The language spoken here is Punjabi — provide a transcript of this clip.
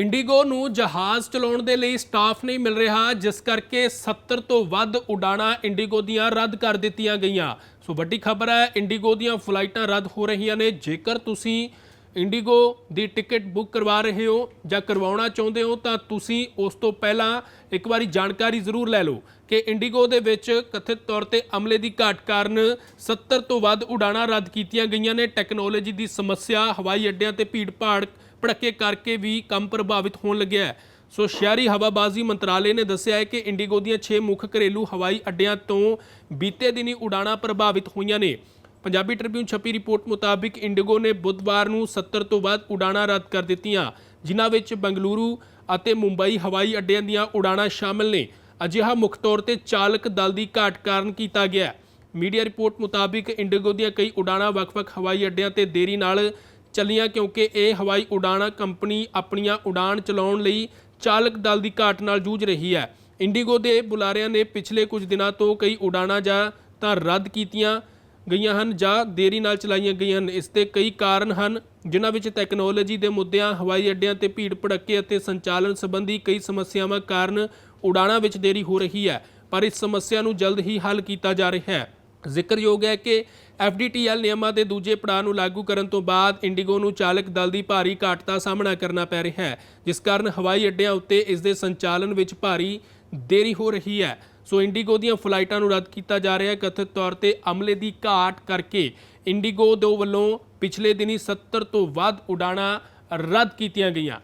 ਇੰਡੀਗੋ ਨੂੰ ਜਹਾਜ਼ ਚਲਾਉਣ ਦੇ ਲਈ ਸਟਾਫ ਨਹੀਂ ਮਿਲ ਰਿਹਾ, ਜਿਸ ਕਰਕੇ 70 ਤੋਂ ਵੱਧ ਉਡਾਣਾਂ ਇੰਡੀਗੋ ਦੀਆਂ ਰੱਦ ਕਰ ਦਿੱਤੀਆਂ ਗਈਆਂ। ਸੋ ਵੱਡੀ ਖਬਰ ਹੈ, ਇੰਡੀਗੋ ਦੀਆਂ ਫਲਾਈਟਾਂ ਰੱਦ ਹੋ ਰਹੀਆਂ ਨੇ। ਜੇਕਰ ਤੁਸੀਂ ਇੰਡੀਗੋ ਦੀ ਟਿਕਟ ਬੁੱਕ ਕਰਵਾ ਰਹੇ ਹੋ ਜਾਂ ਕਰਵਾਉਣਾ ਚਾਹੁੰਦੇ ਹੋ, ਤਾਂ ਤੁਸੀਂ ਉਸ ਤੋਂ ਪਹਿਲਾਂ ਇੱਕ ਵਾਰੀ ਜਾਣਕਾਰੀ ਜ਼ਰੂਰ ਲੈ ਲਓ ਕਿ ਇੰਡੀਗੋ ਦੇ ਵਿੱਚ ਕਥਿਤ ਤੌਰ ਤੇ ਅਮਲੇ ਦੀ ਘਾਟ ਕਾਰਨ 70 ਤੋਂ ਵੱਧ ਉਡਾਣਾਂ ਰੱਦ ਕੀਤੀਆਂ ਗਈਆਂ ਨੇ। ਟੈਕਨੋਲੋਜੀ ਦੀ ਸਮੱਸਿਆ, ਹਵਾਈ ਅੱਡਿਆਂ ਤੇ ਭੀੜ ਭਾੜ ਭੜਕੇ ਕਰਕੇ ਵੀ ਕੰਮ ਪ੍ਰਭਾਵਿਤ ਹੋਣ ਲੱਗਿਆ ਹੈ। ਸੋ ਸ਼ਹਿਰੀ ਹਵਾਬਾਜ਼ੀ ਮੰਤਰਾਲੇ ਨੇ ਦੱਸਿਆ ਹੈ ਕਿ ਇੰਡੀਗੋ ਦੀਆਂ 6 ਮੁੱਖ ਘਰੇਲੂ ਹਵਾਈ ਅੱਡਿਆਂ ਤੋਂ ਬੀਤੇ ਦਿਨੀ ਉਡਾਣਾਂ ਪ੍ਰਭਾਵਿਤ ਹੋਈਆਂ ਨੇ। ਪੰਜਾਬੀ ਟ੍ਰਿਬਿਊਨ ਛਪੀ ਰਿਪੋਰਟ ਮੁਤਾਬਿਕ ਇੰਡੀਗੋ ਨੇ ਬੁੱਧਵਾਰ ਨੂੰ 70 ਤੋਂ ਵੱਧ ਉਡਾਣਾਂ ਰੱਦ ਕਰ ਦਿੱਤੀਆਂ, ਜਿਨ੍ਹਾਂ ਵਿੱਚ ਬੰਗਲੁਰੂ ਅਤੇ ਮੁੰਬਈ ਹਵਾਈ ਅੱਡਿਆਂ ਦੀਆਂ ਉਡਾਣਾਂ ਸ਼ਾਮਲ ਨੇ। ਅਜਿਹਾ ਮੁੱਖ ਤੌਰ ਤੇ ਚਾਲਕ ਦਲ ਦੀ ਘਾਟ ਕਾਰਨ ਕੀਤਾ ਗਿਆ। ਮੀਡੀਆ ਰਿਪੋਰਟ ਮੁਤਾਬਿਕ ਇੰਡੀਗੋ ਦੀਆਂ ਕਈ ਉਡਾਣਾਂ ਵੱਖ-ਵੱਖ ਹਵਾਈ ਅੱਡਿਆਂ ਤੇ ਦੇਰੀ ਨਾਲ ਚੱਲੀਆਂ, ਕਿਉਂਕਿ ਇਹ ਹਵਾਈ ਉਡਾਣਾਂ ਕੰਪਨੀ ਆਪਣੀਆਂ ਉਡਾਣ ਚਲਾਉਣ ਲਈ ਚਾਲਕ ਦਲ ਦੀ ਘਾਟ ਨਾਲ ਜੂਝ ਰਹੀ ਹੈ। ਇੰਡੀਗੋ ਦੇ ਬੁਲਾਰਿਆਂ ਨੇ ਪਿਛਲੇ ਕੁਝ ਦਿਨਾਂ ਤੋਂ ਕਈ ਉਡਾਣਾਂ ਜਾਂ ਤਾਂ ਰੱਦ ਕੀਤੀਆਂ ਗਈਆਂ ਹਨ ਜਾਂ ਦੇਰੀ ਨਾਲ ਚਲਾਈਆਂ ਗਈਆਂ ਹਨ। ਇਸ ਦੇ ਕਈ ਕਾਰਨ ਹਨ, ਜਿਨ੍ਹਾਂ ਵਿੱਚ ਟੈਕਨੋਲੋਜੀ ਦੇ ਮੁੱਦਿਆਂ, ਹਵਾਈ ਅੱਡਿਆਂ ਤੇ ਭੀੜ ਭੜੱਕੇ ਅਤੇ ਸੰਚਾਲਨ ਸੰਬੰਧੀ ਕਈ ਸਮੱਸਿਆਵਾਂ ਕਾਰਨ ਉਡਾਣਾਂ ਵਿੱਚ ਦੇਰੀ ਹੋ ਰਹੀ ਹੈ, ਪਰ ਇਸ ਸਮੱਸਿਆ ਨੂੰ ਜਲਦ ਹੀ ਹੱਲ ਕੀਤਾ ਜਾ ਰਿਹਾ ਹੈ। ਜ਼ਿਕਰਯੋਗ ਹੈ ਕਿ FDTL ਨਿਯਮਾਂ ਦੇ ਦੂਜੇ ਪੜਾਅ ਨੂੰ ਲਾਗੂ ਕਰਨ ਤੋਂ ਬਾਅਦ ਇੰਡੀਗੋ ਨੂੰ ਚਾਲਕ ਦਲ ਦੀ ਭਾਰੀ ਘਾਟ ਦਾ ਸਾਹਮਣਾ ਕਰਨਾ ਪੈ ਰਿਹਾ ਹੈ, ਜਿਸ ਕਾਰਨ ਹਵਾਈ ਅੱਡਿਆਂ ਉੱਤੇ ਇਸ ਦੇ ਸੰਚਾਲਨ ਵਿੱਚ ਭਾਰੀ ਦੇਰੀ ਹੋ ਰਹੀ ਹੈ। ਸੋ ਇੰਡੀਗੋ ਦੀਆਂ ਫਲਾਈਟਾਂ ਨੂੰ ਰੱਦ ਕੀਤਾ ਜਾ ਰਿਹਾ ਹੈ। ਕਥਿਤ ਤੌਰ ਤੇ ਅਮਲੇ ਦੀ ਘਾਟ ਕਰਕੇ ਇੰਡੀਗੋ ਦੇ ਵੱਲੋਂ ਪਿਛਲੇ ਦਿਨੀ 70 ਤੋਂ ਵੱਧ ਉਡਾਣਾਂ ਰੱਦ ਕੀਤੀਆਂ ਗਈਆਂ।